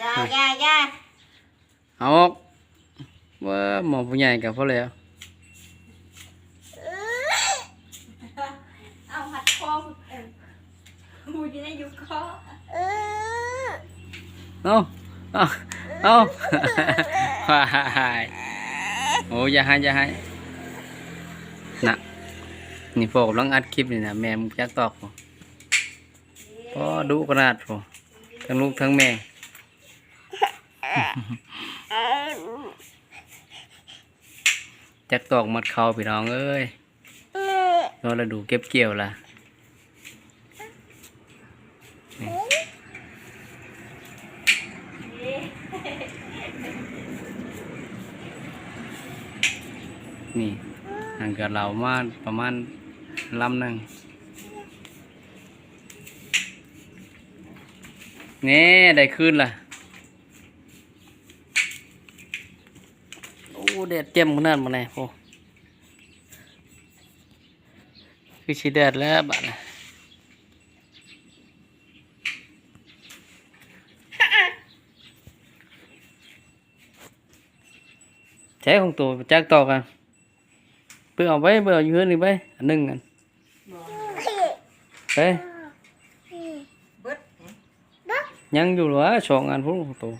อย่าอย่าอย่าเอาออกว่าหมอผู้ใหญ่กับพ่อแล้วเอาหัดคอเออมูจะได้ยุบคอเอาเอาเอาวายโอ้อย่าให้อย่าให้น่ะนี่พวกกำลังอัดคลิปนี่นะแม่มึงจักตอกพอพอดุขนาดพอทั้งลูกทั้งแม่ จักตอกมัดเขาพี่น้องเอ้ยรอเราดูเก็บเกี่ยวล่ะนี่ห่างกับเรามาประมาณลำหนึ่งนี่ได้คืนล่ะ โอ้ แดดเจ็มขนาดมาไหนโอ้คือชีแดดแล้วบัดน่ะใช้ของตัวจักต่อกันเพื่อเอาไว้เพื่อเอาอยู่เฮือนนี่ไปอันหนึ่งอันไปเบิดยังอยู่เหรอสองอันพุ่นของตัว